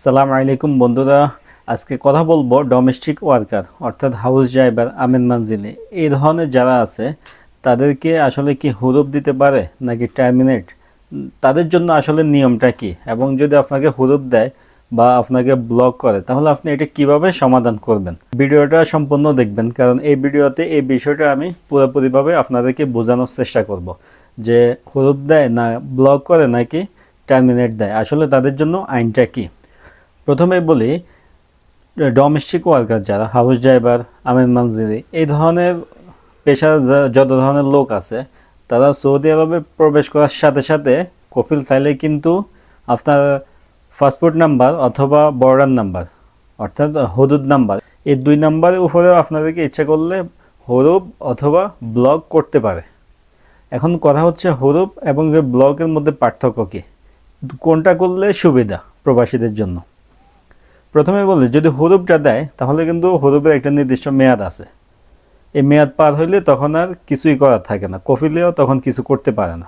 সালাম আলাইকুম বন্ধুরা। আজকে কথা বলব ডোমেস্টিক ওয়ার্কার অর্থাৎ হাউস ড্রাইভার আমিন মানজিলে এই ধরনের যারা আছে, তাদেরকে আসলে কি হুরুপ দিতে পারে নাকি টার্মিনেট তাদের জন্য আসলে নিয়মটা কি? এবং যদি আপনাকে হুরুপ দেয় বা আপনাকে ব্লক করে, তাহলে আপনি এটা কীভাবে সমাধান করবেন? ভিডিওটা সম্পূর্ণ দেখবেন, কারণ এই ভিডিওতে এই বিষয়টা আমি পুরোপুরিভাবে আপনাদেরকে বোঝানোর চেষ্টা করব যে হুরুপ দেয় না ব্লক করে নাকি টার্মিনেট দেয়। আসলে তাদের জন্য আইনটা কি? প্রথমে বলি ডোমেস্টিক ওয়ার্কার যারা হাউস ড্রাইভার আমেন মানজিরি, এই ধরনের পেশার যত ধরনের লোক আছে, তারা সৌদি আরবে প্রবেশ করার সাথে সাথে কপিল চাইলে কিন্তু আপনার পাসপোর্ট নাম্বার অথবা বর্ডার নাম্বার অর্থাৎ হদুদ নাম্বার এই দুই নাম্বারের উপরেও আপনাদেরকে ইচ্ছা করলে হরুপ অথবা ব্লক করতে পারে। এখন কথা হচ্ছে হরুপ এবং ব্লকের মধ্যে পার্থক্য কী? কোনটা করলে সুবিধা প্রবাসীদের জন্য? প্রথমে বলি, যদি হরুপটা দেয়, তাহলে কিন্তু হরুপের একটা নির্দিষ্ট মেয়াদ আছে। এই মেয়াদ পার হইলে তখন আর কিছুই করার থাকে না। কফিলেও তখন কিছু করতে পারে না।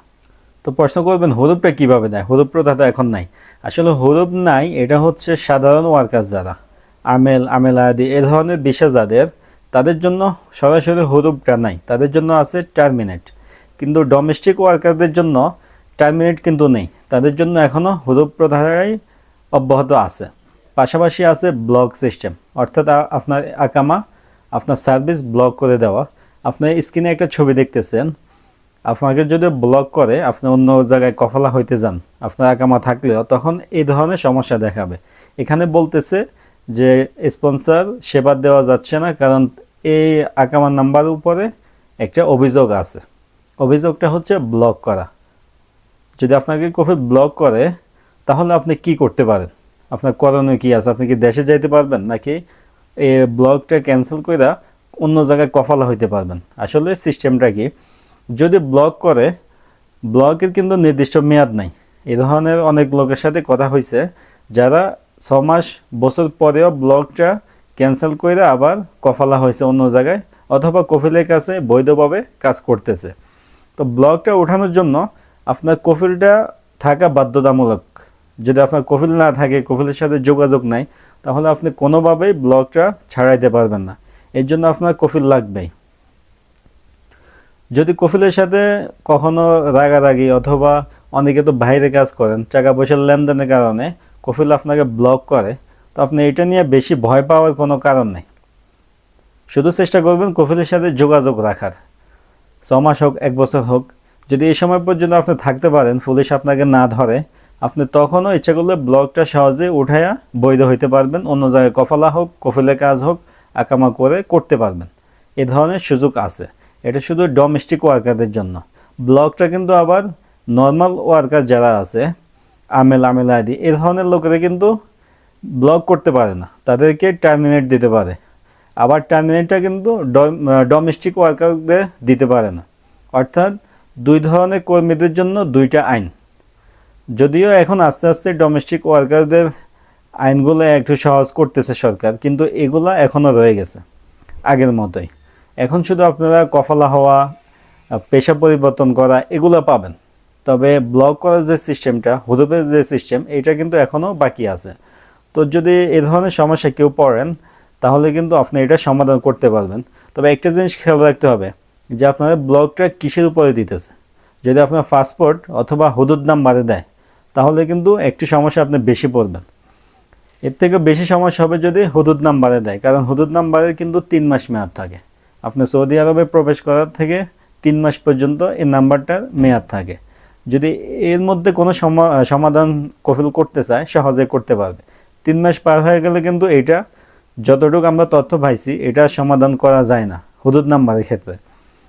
তো প্রশ্ন করবেন হরুপটা কীভাবে দেয়? হরুপ তো এখন নাই। আসলে হরুপ নাই, এটা হচ্ছে সাধারণ ওয়ার্কার যারা। আমেল আমেল আদি, এ ধরনের বিষয় যাদের তাদের জন্য সরাসরি হরুপটা নাই। তাদের জন্য আছে টার্মিনেট। কিন্তু ডোমেস্টিক ওয়ার্কারদের জন্য টার্মিনেট কিন্তু নেই। তাদের জন্য এখনও হরুপ প্রথারাই অব্যাহত আছে। পাশাপাশি আছে ব্লক সিস্টেম। অর্থাৎ আপনার আকামা, আপনার সার্ভিস ব্লক করে দেওয়া। আপনার স্ক্রিনে একটা ছবি দেখতেছেন। আপনাকে যদি ব্লক করে, আপনি অন্য জায়গায় কফলা হইতে যান, আপনার আকামা থাকলেও, তখন এই ধরনের সমস্যা দেখাবে। এখানে বলতেছে যে স্পন্সর সেবা দেওয়া যাচ্ছে না, কারণ এই আকামার নাম্বার উপরে একটা অভিযোগ আছে। অভিযোগটা হচ্ছে ব্লক করা। যদি আপনাকে কফি ব্লক করে, তাহলে আপনি কি করতে পারেন? আপনার করণীয় কি আছে? আপনি কি দেশে যাইতে পারবেন নাকি এই ব্লগটা ক্যান্সেল করে অন্য জায়গায় কফালা হইতে পারবেন? আসলে সিস্টেমটা কি? যদি ব্লগ করে, ব্লগের কিন্তু নির্দিষ্ট মেয়াদ নাই। এ ধরনের অনেক লোকের সাথে কথা হয়েছে যারা ছ মাস বছর পরেও ব্লগটা ক্যান্সেল করে আবার কফালা হয়েছে অন্য জায়গায়, অথবা কফিলের কাছে বৈধভাবে কাজ করতেছে। তো ব্লগটা ওঠানোর জন্য আপনার কফিলটা থাকা বাধ্যতামূলক। যদি আপনার কফিল না থাকে কফিলের সাথে যোগাযোগ নাই, তাহলে আপনি কোনোভাবেই ব্লগটা ছাড়াইতে পারবেন না। এর জন্য আপনার কফিল লাগবেই। যদি কফিলের সাথে কখনো রাগারাগি অথবা অনেকে তো বাইরে কাজ করেন টাকা পয়সার লেনদেনের কারণে কফিল আপনাকে ব্লক করে, তো আপনি এটা নিয়ে বেশি ভয় পাওয়ার কোনো কারণ নেই। শুধু চেষ্টা করবেন কফিলের সাথে যোগাযোগ রাখার। ছ মাস হোক, এক বছর হোক, যদি এই সময় পর্যন্ত আপনি থাকতে পারেন, পুলিশ আপনাকে না ধরে আপনি তখনও ইচ্ছা করলে ব্লকটা সহজে উঠাইয়া বৈধ হইতে পারবেন। অন্য জায়গায় কফলা হোক কফিলের কাজ হোক আকামা করে করতে পারবেন। এ ধরনের সুযোগ আছে। এটা শুধু ডোমেস্টিক ওয়ার্কারদের জন্য। ব্লকটা কিন্তু আবার নর্মাল ওয়ার্কার যারা আছে, আমেল আমেল আদি, এ ধরনের লোকেরা কিন্তু ব্লক করতে পারে না। তাদেরকে টার্মিনেট দিতে পারে। আবার টার্মিনেটটা কিন্তু ডোমেস্টিক ওয়ার্কারদের দিতে পারে না। অর্থাৎ দুই ধরনের কর্মীদের জন্য দুইটা আইন। যদিও এখন আস্তে আস্তে ডোমেস্টিক ওয়ার্কারদের আইনগুলো একটু সহজ করতেছে সরকার, কিন্তু এগুলা এখনও রয়ে গেছে, আগের মতোই। এখন শুধু আপনারা কফলা হওয়া, পেশা পরিবর্তন করা, এগুলো পাবেন। তবে ব্লক করার যে সিস্টেমটা হুদুপের যে সিস্টেম এটা কিন্তু এখনও বাকি আছে। তো যদি এ ধরনের সমস্যা কেউ পড়েন, তাহলে কিন্তু আপনি এটা সমাধান করতে পারবেন। তবে একটা জিনিস খেয়াল রাখতে হবে, যে আপনাদের ব্লকটা কিসের উপরে দিতেছে? যদি আপনার পাসপোর্ট অথবা হুদুদ নাম্বারে দেয় তাহলে কিন্তু একটি সমস্যা আপনি বেশি পড়বেন। এর থেকে বেশি সমস্যা হবে যদি হুদুদ নাম্বারে দেয়, কারণ হুদুদ নাম্বারে কিন্তু তিন মাস মেয়াদ থাকে। আপনি সৌদি আরবে প্রবেশ করার থেকে তিন মাস পর্যন্ত এই নাম্বারটার মেয়াদ থাকে। যদি এর মধ্যে কোনো সমা- সমাধান কফিল করতে চায়, সহজে করতে পারবে। তিন মাস পার হয়ে গেলে কিন্তু এটা যতটুকু আমরা তথ্য পাইছি, এটা সমাধান করা যায় না হুদুদ নাম্বারের ক্ষেত্রে।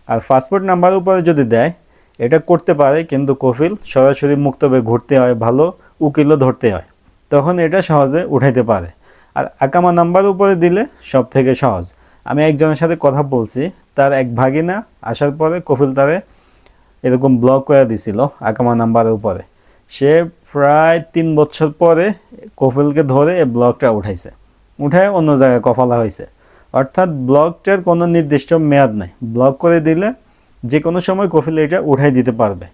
আর পাসপোর্ট নাম্বারের উপরে যদি দেয় এটা করতে পারে কিন্তু কফিল সরাসরি মুক্তভাবে ঘুরতে হয়, ভালো উকিলও ধরতে হয়। তখন এটা সহজে উঠাইতে পারে। আর আকামা নাম্বার উপরে দিলে সব থেকে সহজ। আমি একজনের সাথে কথা বলছি, তার এক ভাগিনা আসার পরে কফিল তারে এরকম ব্লক করে দিছিল আকামা নাম্বারের উপরে। সে প্রায় তিন বছর পরে কফিলকে ধরে এই ব্লকটা উঠাইছে। উঠায় অন্য জায়গায় কফালা হয়েছে অর্থাৎ ব্লকটার কোনো নির্দিষ্ট মেয়াদ নাই। ব্লক করে দিলে যে কোনো সময় কফিল এটা উঠাই দিতে পারবে।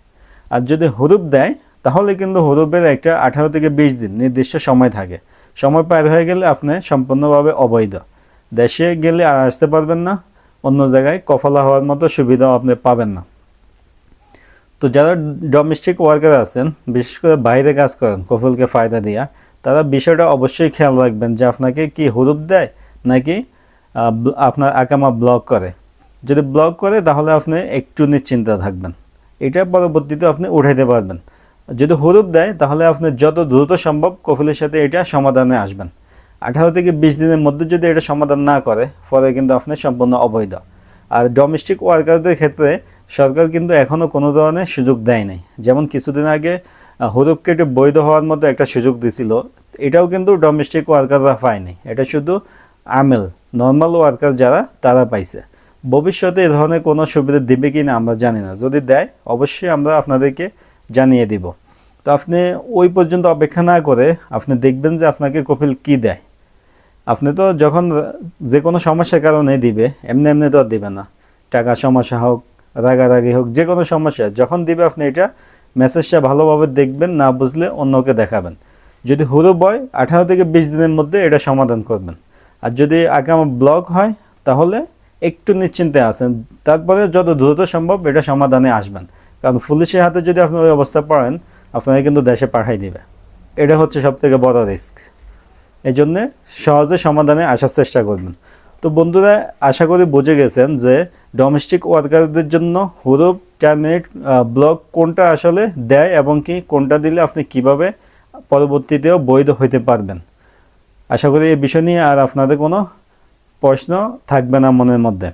আর যদি হরুপ দেয়, তাহলে কিন্তু হরুপের একটা আঠারো থেকে বিশ দিন নির্দিষ্ট সময় থাকে। সময় পার হয়ে গেলে আপনি সম্পূর্ণভাবে অবৈধ। দেশে গেলে আর আসতে পারবেন না, অন্য জায়গায় কফলা হওয়ার মতো সুবিধাও আপনি পাবেন না। তো যারা ডোমেস্টিক ওয়ার্কার আছেন, বিশেষ করে বাইরে কাজ করেন, কফলকে ফায়দা দেওয়া তারা বিষয়টা অবশ্যই খেয়াল রাখবেন যে আপনাকে কি হরুপ দেয়, নাকি আপনার আকামা ব্লক করে। যদি ব্লক করে তাহলে আপনি একটু নিশ্চিন্তা থাকবেন। এটা পরবর্তীতে আপনি উঠাইতে পারবেন। যদি হরুপ দেয় তাহলে আপনি যত দ্রুত সম্ভব কফিলের সাথে এটা সমাধানে আসবেন। আঠারো থেকে বিশ দিনের মধ্যে যদি এটা সমাধান না করে ফলে কিন্তু আপনি সম্পূর্ণ অবৈধ। আর ডোমেস্টিক ওয়ার্কারদের ক্ষেত্রে সরকার কিন্তু এখনও কোনো ধরনের সুযোগ দেয় নাই। যেমন কিছুদিন আগে আহ, হরুপ কেটে বৈধ হওয়ার মতো একটা সুযোগ দিছিল। এটাও কিন্তু ডোমেস্টিক ওয়ার্কাররা পায়নি। এটা শুধু আমেল নর্মাল ওয়ার্কার যারা তারা পাইছে। ভবিষ্যতে এ ধরনের কোনো সুবিধা দিবে কি না আমরা জানি না। যদি দেয়, অবশ্যই আমরা আপনাদেরকে জানিয়ে দিব। তো আপনি ওই পর্যন্ত অপেক্ষা না করে আপনি দেখবেন যে আপনাকে কপিল কি দেয়। আপনি তো যখন যে কোনো সমস্যার কারণে দিবে, এমনি এমনি তো আর দিবে না। টাকা সমস্যা হোক, রাগারাগি হোক, যে কোনো সমস্যা, যখন দিবে আপনি এটা মেসেজটা ভালোভাবে দেখবেন, না বুঝলে অন্যকে দেখাবেন। যদি হুরু বয় আঠারো থেকে বিশ দিনের মধ্যে এটা সমাধান করবেন। আর যদি আগাম ব্লক হয়, তাহলে একটু নিশ্চিন্তে আসেন তারপরে যত দ্রুত সম্ভব এটা সমাধানে আসবেন। কারণ পুলিশের হাতে যদি আপনি ওই অবস্থা পড়েন, আপনাকে কিন্তু দেশে পাঠাই দিবে। এটা হচ্ছে সবথেকে বড় রিস্ক। এই জন্যে সহজে সমাধানে আসার চেষ্টা করবেন। তো বন্ধুরা, আশা করি বুঝে গেছেন যে ডোমেস্টিক ওয়ার্কারদের জন্য হুরুপ টার্মিনেট ব্লক কোনটা আসলে দেয় এবং কি কোনটা দিলে আপনি কীভাবে পরবর্তীতেও বৈধ হইতে পারবেন। আশা করি এই বিষয় নিয়ে আর আপনাদের কোনো প্রশ্ন থাকবে না মনের মধ্যে।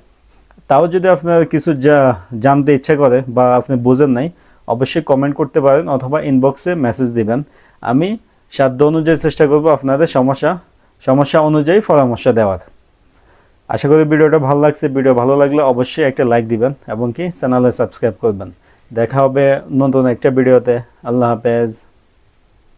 তাও যদি আপনার কিছু যা জানতে ইচ্ছে করে বা আপনি বোঝেন নাই, অবশ্যই কমেন্ট করতে পারেন অথবা ইনবক্সে মেসেজ দিবেন। আমি সাধ্য অনুযায়ী চেষ্টা করব আপনাদের সমস্যা সমস্যা অনুযায়ী পরামর্শ দেওয়ার। আশা করি ভিডিওটা ভালো লাগছে। ভিডিও ভালো লাগলে অবশ্যই একটা লাইক দিবেন এবং কি চ্যানেলে সাবস্ক্রাইব করবেন। দেখা হবে নতুন একটা ভিডিওতে। আল্লাহ হাফেজ।